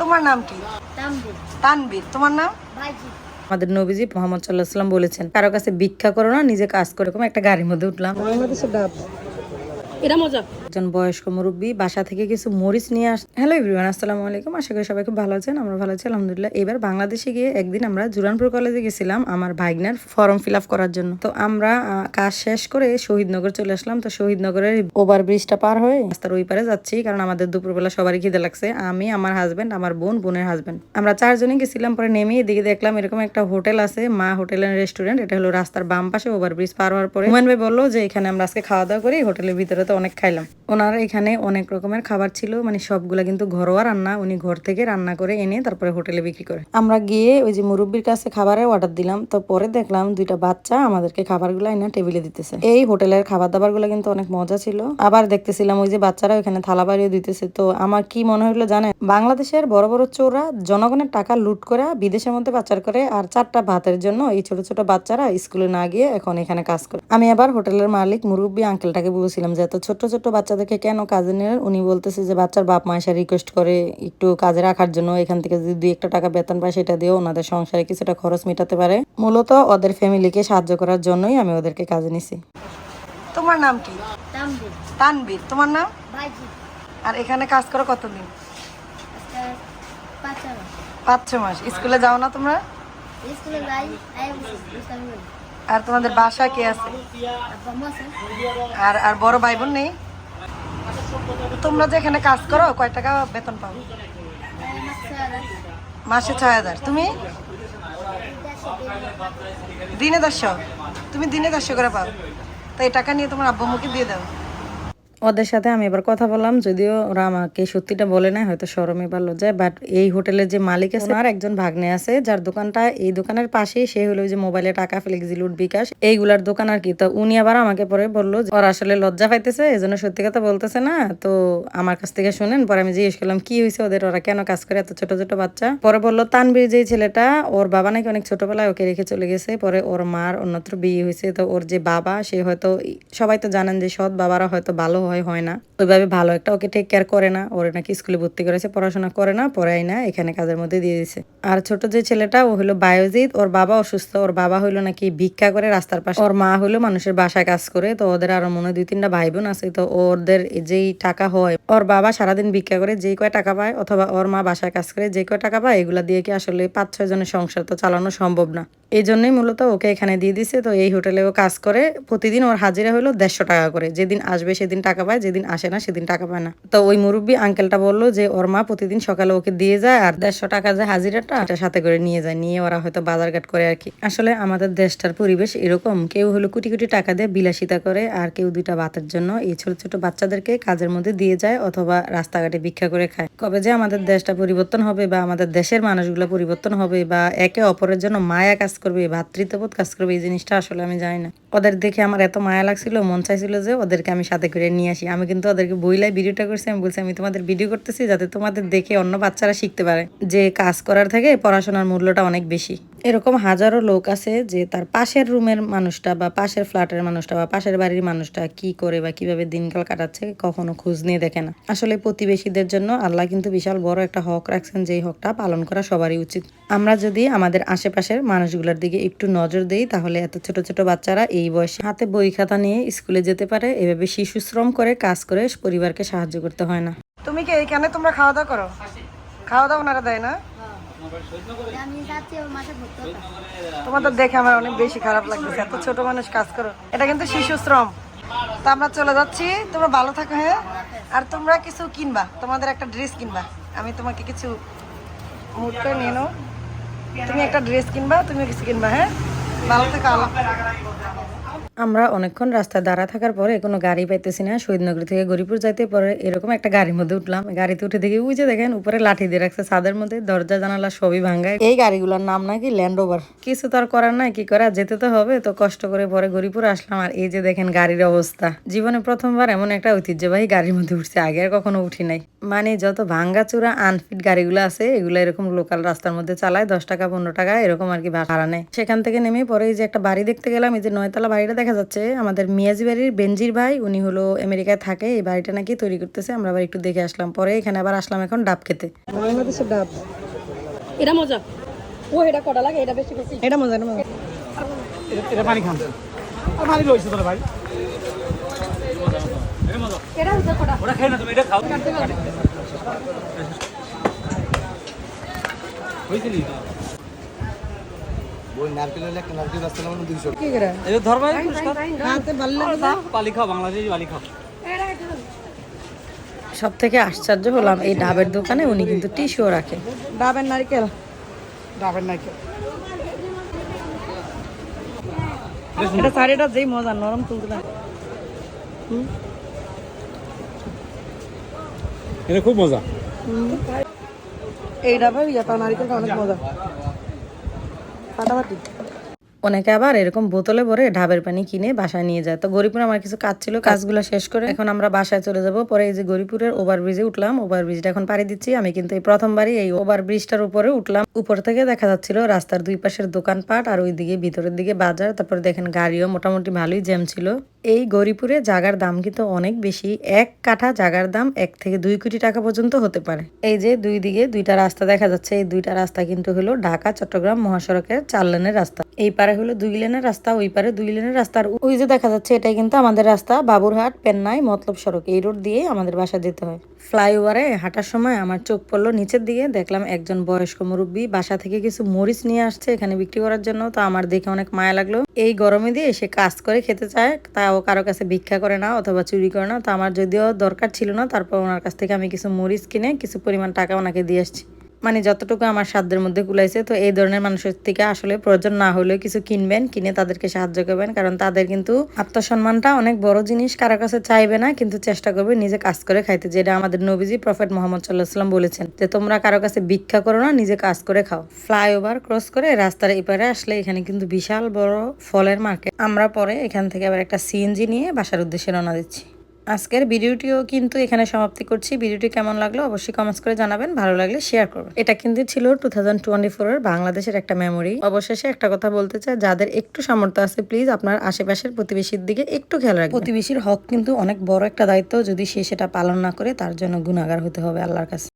তোমার নাম কি? তানবীর তোমার নাম? আমাদের নবীজি মোহাম্মদ সাল্লাহ সাল্লাম বলেছেন কারও কাছে ভিক্ষা করো না নিজে কাজ করে একটা গাড়ির মধ্যে উঠলাম। এটা মজা। একজন বয়স্ক মুরব্বী, বাসা থেকে কিছু মরিচ নিয়ে আস, হ্যালো এভরিওয়ান, আসসালামু আলাইকুম। আশা করি সবাই খুব ভালো আছেন, আমরা ভালো আছি, আলহামদুলিল্লাহ। এবার বাংলাদেশে গিয়ে একদিন আমরা জুরানপুর কলেজে গেছিলাম আমার ভাইগনার ফর্ম ফিল আপ করার জন্য। তো আমরা কাজ শেষ করে শহীদনগর চলে আসলাম। তো শহীদনগরের ওভার ব্রিজটা পার হয়ে রাস্তার ওই পারে যাচ্ছি, কারণ আমাদের দুপুরবেলা সবারই খিদে লাগছে। আমি, আমার হাজবেন্ড আমার বোন, বোনের হাজবেন্ড আমরা চারজনই গেছিলাম, পরে নেমে এদিকে দেখলাম এরকম একটা হোটেল আছে, মা হোটেল এন্ড রেস্টুরেন্ট এটা হলো রাস্তার বাম পাশে ওভার ব্রিজ পার হওয়ার পরে। হুমায়ুন ভাই বলল যে, এখানে আমরা আজকে খাওয়া দাওয়া করি, হোটেলের ভিতরে তো অনেক খাইলাম। ওনার এখানে অনেক রকমের খাবার ছিল মানে সবগুলা কিন্তু ঘরোয়া রান্না। উনি ঘর থেকে রান্না করে এনে তারপরে হোটেলে বিক্রি করে। আমরা গিয়ে ওই যে মুরব্বীর কাছে খাবারের অর্ডার দিলাম, তো পরে দেখলাম দুইটা বাচ্চা আমাদেরকে খাবারগুলো এনে টেবিলে দিতেছে। এই হোটেলের খাবার দাবারগুলো কিন্তু অনেক মজা ছিল। আবার দেখতেছিলাম ওই যে বাচ্চারা ওখানে থালা বাড়িয়ে দিতেছে। তো আমার কি মনে হলো জানেন? বাংলাদেশের বড় বড় চোরা জনগণের টাকা লুট করে বিদেশের মধ্যে পাচার করে আর চারটা ভাতের জন্য এই ছোট ছোট বাচ্চারা স্কুলে না গিয়ে এখন এখানে কাজ করে। আমি আবার হোটেলের মালিক, মুরব্বী আঙ্কেলটাকে বলছিলাম যে, এত ছোট ছোট বাচ্চাদেরকে কেন কাজে নিলেন? উনি বলতেছে যে বাচ্চার বাপ মা এসে রিকোয়েস্ট করে একটু কাজে রাখার জন্য এখান থেকে যদি দুই একটা টাকা বেতন পায় সেটা দিয়েও ওনাদের সংসারে কিছুটা খরচ মেটাতে পারে। মূলত ওদের ফ্যামিলিকে সাহায্য করার জন্যই আমি ওদেরকে কাজে নিছি। তোমার নাম কি? তানবীর তোমার নাম? আর এখানে কাজ করো কতদিন? পাঁচ ছ মাস। স্কুলে যাও না তোমরা? স্কুলে যাই আই ইসলাম। আর তোমাদের বাসা কে আছে? আর আর বড় ভাই বোন নেই? তোমরা যে এখানে কাজ করো, কয় টাকা বেতন পাও? মাসে ছয় হাজার। তুমি? দিনে দশশো তুমি দিনে দশশো করে পাও। তো এই টাকা নিয়ে তোমার আব্বু দিয়ে দাও। ওদের সাথে আমি এবার কথা বললাম, যদিও ওরা আমাকে সত্যিটা বলে নাই, হয়তো সরমে বা লজ্জায় বাট এই হোটেলের যে মালিক আছে আর একজন ভাগ্নে আছে, যার দোকানটা এই দোকানের পাশেই, সে হলো যে মোবাইলে টাকা ফ্লেক্সি লুট বিকাশ, এইগুলার দোকান আর কি। তো উনি আবার আমাকে পরে বলল ওর আসলে লজ্জা পাইতেছে এই জন্য সত্যি কথা বলতেছে না। তো আমার কাছ থেকে শুনেন, পরে আমি জিজ্ঞেস করলাম, কি হয়েছে ওদের? ওরা কেন কাজ করে এত ছোট ছোট বাচ্চা? পরে বলল তানবীর যে ছেলেটা, ওর বাবা নাকি অনেক ছোটবেলায় ওকে রেখে চলে গেছে, পরে ওর মার অন্যত্র বিয়ে হয়েছে তো ওর যে বাবা, সে হয়তো, সবাই তো জানেন যে সৎ বাবারা হয়তো ভালো হয় হয় না। ওইভাবে ভালো একটা ওকে টেক কেয়ার করে না। ওর নাকি স্কুলে ভর্তি করেছে, পড়াশোনা করে না পড়াই না এখানে কাজের মধ্যে দিয়ে দিছে। আর ছোট যে ছেলেটা, ও হলো বায়োজিৎ, ওর বাবা অসুস্থ, ওর বাবা হইল নাকি ভিক্ষা করে রাস্তার পাশে। ওর মা হইল মানুষের বাসায় কাজ করে, তো ওদের আরও মনে দুই, তিনটা ভাই বোন আছে, তো ওদের যেই টাকা হয়, ওর বাবা সারাদিন ভিক্ষা করে যেই কয় টাকা পায়, অথবা ওর মা বাসায় কাজ করে যে কয় টাকা পায়, এগুলা দিয়ে কি আসলে পাঁচ, ছয় জনের সংসার তো চালানো সম্ভব না। এই জন্যই মূলত ওকে এখানে দিয়ে দিছে, তো এই হোটেলে ও কাজ করে। প্রতিদিন ওর হাজিরা হলো দেড়শো টাকা করে। যেদিন আসবে সেদিন টাকা পায়, যেদিন আসে না সেদিন টাকা পায় না। তো ওই মুরব্বী আঙ্কেলটা বলল যে, ওর মা প্রতিদিন সকালে ওকে দিয়ে যায় আর দেড়শো টাকা যে হাজিরাটা এটা সাথে করে নিয়ে যায়, নিয়ে ওরা হয়তো বাজারঘাট করে আর কি। আসলে আমাদের দেশটার পরিবেশ এরকম, কেউ হলো কোটি কোটি টাকা দিয়ে বিলাসিতা করে আর কেউ দুইটা ভাতের জন্য এই ছোট ছোট বাচ্চাদেরকে কাজের মধ্যে দিয়ে যায় অথবা রাস্তাঘাটে ভিক্ষা করে খায়। কবে যে আমাদের দেশটা পরিবর্তন হবে বা আমাদের দেশের মানুষগুলো পরিবর্তন হবে বা একে অপরের জন্য মায়া কাজ করবে, ভাতৃত্ববোধ কাজ করবে, এই জিনিসটা আসলে আমি জানি না। ওদের দেখে আমার এত মায়া লাগছিল, মন চাইছিল যে ওদেরকে আমি সাথে করে নিয়ে আসি। আমি কিন্তু ওদেরকে বইলাই ভিডিওটা করছি, আমি বলছি, আমি তোমাদের ভিডিও করতেছি যাতে তোমাদের দেখে অন্য বাচ্চারা শিখতে পারে যে কাজ করার থেকে পড়াশোনার মূল্যটা অনেক বেশি। এরকম হাজারো লোক আছে যে তার পাশের রুমের মানুষটা বা পাশের ফ্ল্যাটের মানুষটা বা পাশের বাড়ির মানুষটা কি করে বা কীভাবে দিনকাল কাটাচ্ছে কখনো খোঁজ নিয়ে দেখে না। আসলে প্রতিবেশীদের জন্য আল্লাহ কিন্তু বিশাল বড় একটা হক রাখছেন যেই হকটা পালন করা সবারই উচিত। আমরা যদি আমাদের আশেপাশের মানুষগুলোর দিকে একটু নজর দেই তাহলে এত ছোট ছোট বাচ্চারা এই বয়সে হাতে বই খাতা নিয়ে স্কুলে যেতে পারে এভাবে শিশু শ্রম করে কাজ করে পরিবারকে সাহায্য করতে হয় না। তুমি কি এইখানে তোমরা খাওয়া দাওয়া করো? খাওয়া দাওয়া ওনারা দেয় না। তোমাদের দেখে আমার অনেক বেশি খারাপ লাগতেছে, এত ছোট মানুষ কাজ করো। এটা কিন্তু শিশু শ্রম তো আমরা চলে যাচ্ছি, তোমরা ভালো থাকো হ্যাঁ? আর তোমরা কিছু কিনবা, তোমাদের একটা ড্রেস কিনবা। আমি তোমাকে কিছু করে নিয়ে নাও। তুমি একটা ড্রেস কিনবা তুমি কিছু কিনবা হ্যাঁ? ভালো থাকো, আল্লাহ আমরা অনেকক্ষণ রাস্তায় দাঁড়া থাকার পরে কোনো গাড়ি পাইতেছি না। শহীদনগর থেকে গরিপুর যাইতে পরে এরকম একটা গাড়ির মধ্যে উঠলাম। গাড়িতে উঠে দেখি ওই যে দেখেন উপরে লাঠি দিয়ে রাখছে ছাদের মধ্যে দরজা জানালা সবই ভাঙ্গায়। এই গাড়িগুলোর নাম নাকি ল্যান্ড ওভার কিছু তো আর করার নাই কি করা যেতে তো হবে। তো কষ্ট করে পরে গরিপুর আসলাম আর এই যে দেখেন গাড়ির অবস্থা। জীবনে প্রথমবার এমন একটা ঐতিহ্যবাহী গাড়ির মধ্যে উঠছে আগে আর কখনো উঠি নাই। মানে যত ভাঙ্গা চূড়া আনফিট গাড়িগুলো আছে এগুলো এরকম লোকাল রাস্তার মধ্যে চালায় দশ টাকা পনেরো টাকা এরকম আর কি ভাড়া নেয়। সেখান থেকে নেমে পরে এই যে একটা বাড়ি দেখতে গেলাম এই যে নয়তলা বাড়িটা দেখা দেখা যাচ্ছে আমাদের মিয়াজি বাড়ির বেনজির ভাই উনি হলো আমেরিকায় থাকে এই বাড়িটা নাকি তৈরি করতেছে আমরা আবার একটু দেখে আসলাম। পরে এখানে আবার আসলাম এখন ডাব খেতে। বাংলাদেশের ডাব। এটা মজা। ও এটা কটা লাগে? এটা বেশি বেশি। এটা মজা মজা। এটা পানি খান। আর পানি তোর ভাই। এটা হচ্ছে কটা? ওটা খেয়ে না তুমি এটা খাও। হয়েছিলি ওই নারকেল হলে একটা নারকেল গাছ তাহলে দুইশো কি করে? এই ধর ভাই হাতে ভালো লাগে পালি খাও বাংলাদেশি পালি খাও। সব থেকে আশ্চর্য হলাম এই ডাবের দোকানে উনি কিন্তু টিস্যুও রাখে। ডাবের নারকেল। ডাবের নারকেল। এটা শাড়িটা যেই মজা নরম এটা খুব মজা। এই ডাবের ইয়াটা নারকেলটা অনেক মজা। ফাটাফাটি অনেকে আবার এরকম বোতলে ভরে ঢাবের পানি কিনে বাসায় নিয়ে যায়। তো গরিপুরে আমার কিছু কাজ ছিল, কাজগুলো শেষ করে এখন আমরা বাসায় চলে যাব। পরে এই যে গরিপুরের ওভার ব্রিজে উঠলাম ওভার ব্রিজটা এখন পাড়ি দিচ্ছি। আমি কিন্তু এই প্রথমবারই এই ওভার ব্রিজটার উপরে উঠলাম। উপর থেকে দেখা যাচ্ছিল রাস্তার দুই পাশের দোকানপাট আর ওইদিকে ভিতরের দিকে বাজার। তারপর দেখেন গাড়িও মোটামুটি ভালোই জ্যাম ছিল। এই গরিপুরে জাগার দাম কিন্তু অনেক বেশি। এক কাঠা জাগার দাম এক থেকে দুই কোটি টাকা পর্যন্ত হতে পারে। এই যে দুই দিকে দুইটা রাস্তা দেখা যাচ্ছে। এই দুইটা রাস্তা কিন্তু হলো ঢাকা, চট্টগ্রাম মহাসড়কের চার লেনের রাস্তা। এই পারে হলো দুই লেনের রাস্তা, ওই পারে দুই লেনের রাস্তা। আর ওই যে দেখা যাচ্ছে, এটাই কিন্তু আমাদের রাস্তা, বাবুরহাট, পেন্নাই, মতলব সড়ক। এই রোড দিয়ে আমাদের বাসা যেতে হয়। ফ্লাইওভারে হাঁটার সময় আমার চোখ পড়ল নিচের দিকে, দেখলাম একজন বয়স্ক মুরব্বী বাসা থেকে কিছু মরিচ নিয়ে আসছে এখানে বিক্রি করার জন্য। তো আমার দেখে অনেক মায়া লাগল। এই গরমে দিয়ে সে কাজ করে খেতে চায়, তাও কারও কাছে ভিক্ষা করে না অথবা চুরি করে না। তো আমার যদিও দরকার ছিল না, তারপর ওনার কাছ থেকে আমি কিছু মরিচ কিনে কিছু পরিমাণ টাকা ওনাকে দিয়ে আসছি। মানে যতটুকু আমার সাধ্যের মধ্যে কুলাইছে, তো এই ধরনের মানুষের থেকে আসলে প্রয়োজন না হলেও কিছু কিনবেন, কিনে তাদেরকে সাহায্য করবেন। কারণ তাদের কিন্তু আত্মসম্মানটা অনেক বড় জিনিস, কারও কাছে চাইবে না, কিন্তু চেষ্টা করবে নিজে কাজ করে খাইতে, যেটা আমাদের নবীজি প্রফেট মোহাম্মদ সাল্লাহ সাল্লাম বলেছেন যে, তোমরা কারও কাছে ভিক্ষা করো না, নিজে কাজ করে খাও। ফ্লাইওভার ক্রস করে রাস্তার এপারে আসলে এখানে কিন্তু বিশাল বড় ফলের মার্কেট আমরা পরে এখান থেকে আবার একটা সিএনজি নিয়ে বাসার উদ্দেশ্যে রওনা দিচ্ছি। আজকের ভিডিওটিও কিন্তু এখানে সমাপ্তি করছি। ভিডিওটি কেমন লাগল অবশ্যই কমেন্টস করে জানাবেন। ভালো লাগলে শেয়ার করবেন। এটা কিন্তু ছিল টু থাউজেন্ড টোয়েন্টি ফোরের বাংলাদেশের একটা মেমোরি অবশেষে একটা কথা বলতে চাই, যাদের একটু সামর্থ্য আছে প্লিজ আপনার আশেপাশের প্রতিবেশীর দিকে একটু খেয়াল রাখবেন। প্রতিবেশীর হক কিন্তু অনেক বড় একটা দায়িত্ব। যদি সে সেটা পালন না করে, তার জন্য গুণাগার হতে হবে আল্লাহর কাছে।